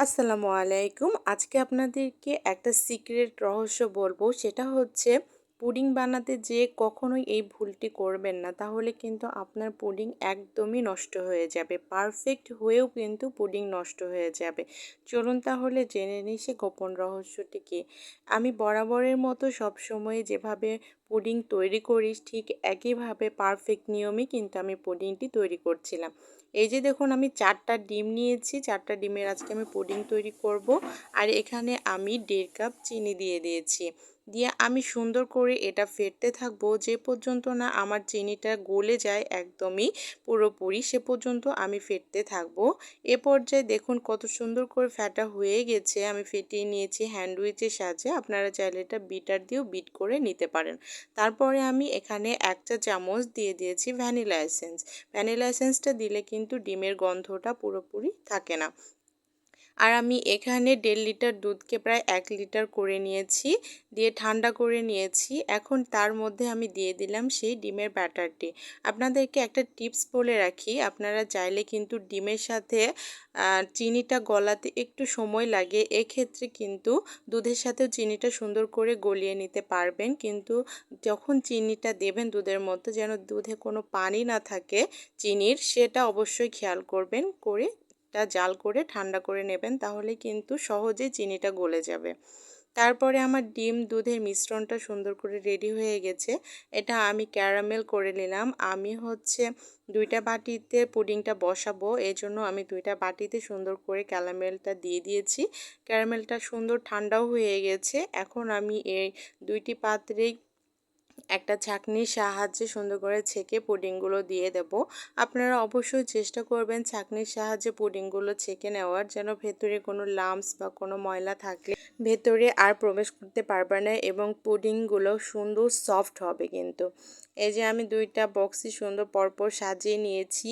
আসসালামু আলাইকুম। আজকে আপনাদেরকে একটা সিক্রেট রহস্য বলব। সেটা হচ্ছে পুডিং বানাতে যে কখনোই এই ভুলটি করবেন না। তাহলে কিন্তু আপনার পুডিং একদমই নষ্ট হয়ে যাবে। পারফেক্ট হয়েও কিন্তু পুডিং নষ্ট হয়ে যাবে। চলুন তাহলে জেনে নিই সে গোপন রহস্যটি কি। আমি বরাবরের মতো সবসময় যেভাবে পুডিং তৈরি করি, ঠিক একইভাবে পারফেক্ট নিয়মে কিন্তু আমি পুডিংটি তৈরি করছিলাম। এই যে দেখুন, আমি চারটা ডিম নিয়েছি। চারটা ডিমের আজকে আমি পুডিং তৈরি করব। আর এখানে আমি দেড় কাপ চিনি দিয়ে দিয়েছি। দিয়ে আমি সুন্দর করে এটা ফেটতে থাকব, যে পর্যন্ত না আমার চিনিটা গলে যায় একদমই পুরোপুরি, সে পর্যন্ত আমি ফেটতে থাকব। এ পর্যায়ে দেখুন কত সুন্দর করে ফ্যাটা হয়ে গেছে, আমি ফেটিয়ে নিয়েছি হ্যান্ডউইচের সাহায্যে, আপনারা চাইলে এটা বিটার দিয়েও বিট করে নিতে পারেন। তারপরে আমি এখানে এক চা চামচ দিয়ে দিয়েছি ভ্যানিলা এসেন্স। ভ্যানিলা এসেন্সটা দিলে কিন্তু ডিমের গন্ধটা পুরোপুরি থাকে না। আর আমি এখানে দেড় লিটার দুধকে প্রায় এক লিটার করে নিয়েছি, দিয়ে ঠান্ডা করে নিয়েছি। এখন তার মধ্যে আমি দিয়ে দিলাম সেই ডিমের ব্যাটারটি। আপনাদেরকে একটা টিপস বলে রাখি, আপনারা চাইলে কিন্তু ডিমের সাথে চিনিটা গলাতে একটু সময় লাগে। এক্ষেত্রে কিন্তু দুধের সাথেও চিনিটা সুন্দর করে গলিয়ে নিতে পারবেন। কিন্তু যখন চিনিটা দেবেন দুধের মধ্যে, যেন দুধে কোনো পানি না থাকে চিনির, সেটা অবশ্যই খেয়াল করবেন করে টা জাল করে ঠান্ডা করে নেবেন, তাহলে কিন্তু সহজে চিনিটা গলে যাবে। তারপরে আমার ডিম দুধের মিশ্রণটা সুন্দর করে রেডি হয়ে গেছে। এটা আমি ক্যারামেল করে নিলাম। আমি হচ্ছে দুইটা বাটিতে পুডিংটা বসাবো জন্য আমি দুইটা বাটিতে সুন্দর করে ক্যারামেলটা দিয়ে দিয়েছি। ক্যারামেলটা সুন্দর ঠান্ডাও হয়ে গেছে। এখন আমি এই দুইটি পাত্রেই একটা ছাঁকনির সাহায্যে সুন্দর করে ছেঁকে পুডিংগুলো দিয়ে দেব। আপনারা অবশ্যই চেষ্টা করবেন ছাঁকনির সাহায্যে পুডিংগুলো ছেঁকে নেওয়ার, যেন ভেতরে কোনো লামস বা কোনো ময়লা থাকলে ভেতরে আর প্রবেশ করতে পারবে না এবং পুডিংগুলো সুন্দর সফট হবে কিন্তু। এই যে আমি দুইটা বক্সই সুন্দর পরপর সাজিয়ে নিয়েছি।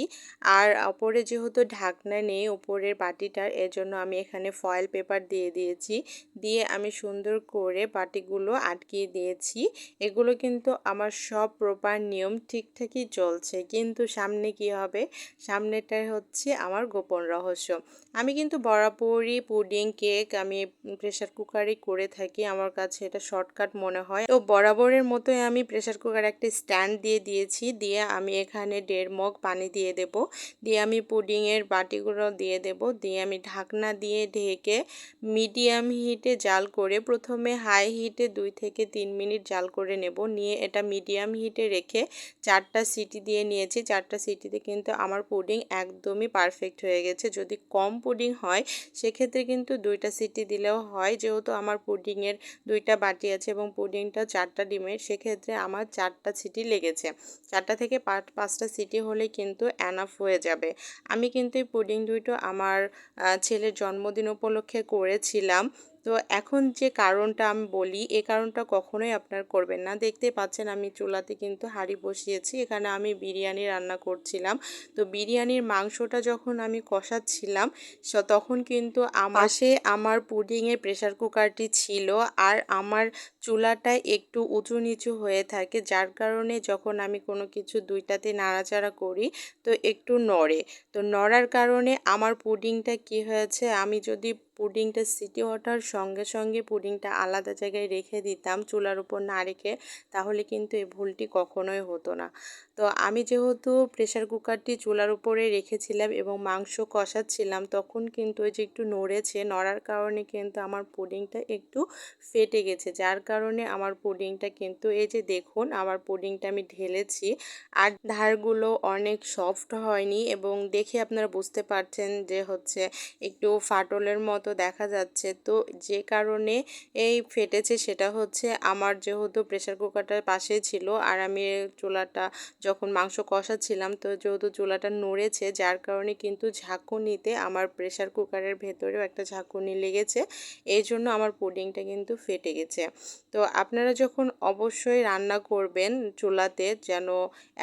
আর ওপরে যেহেতু ঢাকনা নেই, ওপরের বাটিটার, এজন্য আমি এখানে ফয়েল পেপার দিয়ে দিয়েছি। দিয়ে আমি সুন্দর করে বাটিগুলো আটকিয়ে দিয়েছি। এগুলো কিন্তু আমার সব প্রপার নিয়ম ঠিকঠাকই চলছে। কিন্তু সামনে কি হবে? সামনেটাই হচ্ছে আমার গোপন রহস্য। আমি কিন্তু বরাবরই পুডিং, কেক আমি প্রেশার কুকারই করে থাকি। আমার কাছে এটা শর্টকাট মনে হয়। তো বরাবরের মতোই আমি প্রেশার কুকার একটা স্ট্যান্ড দিয়ে দিয়েছি। দিয়ে আমি এখানে দেড় মগ পানি দিয়ে দেব। দিয়ে আমি পুডিংয়ের বাটিগুলো দিয়ে দেব। দিয়ে আমি ঢাকনা দিয়ে ঢেকে মিডিয়াম হিটে জাল করে প্রথমে হাই হিটে দুই থেকে তিন মিনিট জাল করে নেব। নিয়ে এটা মিডিয়াম হিটে রেখে চারটা সিটি দিয়ে নিয়েছি। চারটা সিটিতে কিন্তু আমার পুডিং একদমই পারফেক্ট হয়ে গেছে। যদি কম পুডিং হয়, সেক্ষেত্রে কিন্তু দুইটা সিটি দিলেও হয়। যেহেতু আমার পুডিংয়ের দুইটা বাটি আছে এবং পুডিংটা চারটা ডিমের, সেক্ষেত্রে আমার চারটা সিটি লেগেছে। চারটা থেকে পাঁচ, পাঁচটা সিটি হলে কিন্তু অ্যানাফ হয়ে যাবে। আমি কিন্তু এই পুডিং দুইটো আমার ছেলের জন্মদিন উপলক্ষে করেছিলাম। তো এখন যে কারণটা আমি বলি এ কারণটা কখনোই আপনার করবেন না। দেখতে পাচ্ছেন আমি চুলাতে কিন্তু হাঁড়ি বসিয়েছি এখানে আমি বিরিয়ানি রান্না করছিলাম। তো বিরিয়ানির মাংসটা যখন আমি কষাচ্ছিলাম তখন কিন্তু পাশে আমার পুডিংয়ের প্রেশার কুকারটি ছিল আর আমার চুলাটায় একটু উঁচু নিচু হয়ে থাকে যার কারণে যখন আমি কোনো কিছু দুইটাতে নাড়াচাড়া করি তো একটু নড়ে। তো নড়ার কারণে আমার পুডিংটা কি হয়েছে আমি যদি পুডিংটা সিটি ওঠার সঙ্গে সঙ্গে পুডিংটা আলাদা জায়গায় রেখে দিতাম চুলার উপর না রেখে, তাহলে কিন্তু এই ভুলটি কখনোই হতো না। তো আমি যেহেতু প্রেশার কুকারটি চুলার উপরে রেখেছিলাম এবং মাংস কষাচ্ছিলাম, তখন কিন্তু ওই যে একটু নড়েছে, নড়ার কারণে কিন্তু আমার পুডিংটা একটু ফেটে গেছে। যার কারণে আমার পুডিংটা কিন্তু, এই যে দেখুন, আমার পুডিংটা আমি ঢেলেছি আর ধারগুলো অনেক সফট হয়নি এবং দেখে আপনারা বুঝতে পারছেন যে হচ্ছে একটু ফাটলের মতো দেখা যাচ্ছে। তো যে কারণে এই ফেটেছে সেটা হচ্ছে আমার যেহেতু প্রেশার কুকারটার পাশে ছিল আর আমি চুলাটা যখন মাংস কষাচ্ছিলাম, তো যেহেতু চুলাটা নড়েছে, যার কারণে কিন্তু ঝাঁকুনিতে আমার প্রেশার কুকারের ভেতরেও একটা ঝাঁকুনি লেগেছে। এই জন্য আমার পুডিংটা কিন্তু ফেটে গেছে। তো আপনারা যখন অবশ্যই রান্না করবেন চুলাতে যেন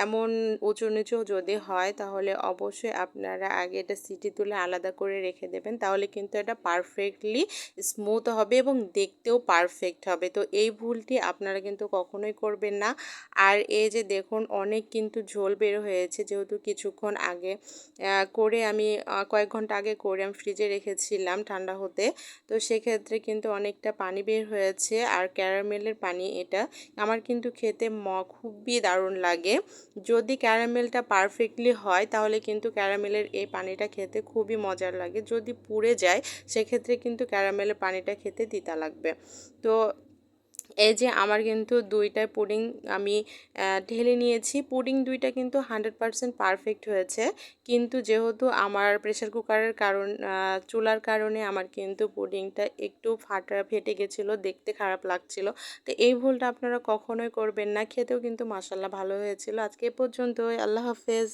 এমন উঁচু নিচু যদি হয়, তাহলে অবশ্যই আপনারা আগে এটা সিটি তুলে আলাদা করে রেখে দেবেন, তাহলে কিন্তু এটা পারফেক্টলি স্মুথ হবে এবং দেখতেও পারফেক্ট হবে। তো এই ভুলটি আপনারা কিন্তু কখনোই করবেন না। আর এই যে দেখুন, অনেক কিন্তু ঝোল বের হয়েছে যেহেতু কিছুক্ষণ আগে। করে আমি কয়েক ঘণ্টা আগে করে আমি ফ্রিজে রেখেছিলাম ঠান্ডা হতে। তো সেক্ষেত্রে কিন্তু অনেকটা পানি বের হয়েছে আর ক্যারামেলের পানি এটা। আমার কিন্তু খেতে ম, খুবই দারুণ লাগে। যদি ক্যারামেলটা পারফেক্টলি হয় তাহলে কিন্তু ক্যারামেলের এই পানিটা খেতে খুবই মজার লাগে। যদি পুড়ে যায় সেক্ষেত্রে কিন্তু ক্যারামেলের পানিটা খেতে তিতা লাগবে। তো এই যে আমার কিন্তু দুইটা পুডিং আমি ঢেলে নিয়েছি। পুডিং দুইটা কিন্তু হান্ড্রেড পারসেন্ট পারফেক্ট হয়েছে। কিন্তু যেহেতু আমার প্রেশার কুকারের কারণ চুলার কারণে আমার কিন্তু পুডিংটা একটু ফাটা ফেটে গেছিল, দেখতে খারাপ লাগছিল। তো এই ভুলটা আপনারা কখনোই করবেন না। খেতেও কিন্তু মাসাল্লাহ ভালো হয়েছিল। আজকে এ পর্যন্তই। আল্লাহ হাফেজ।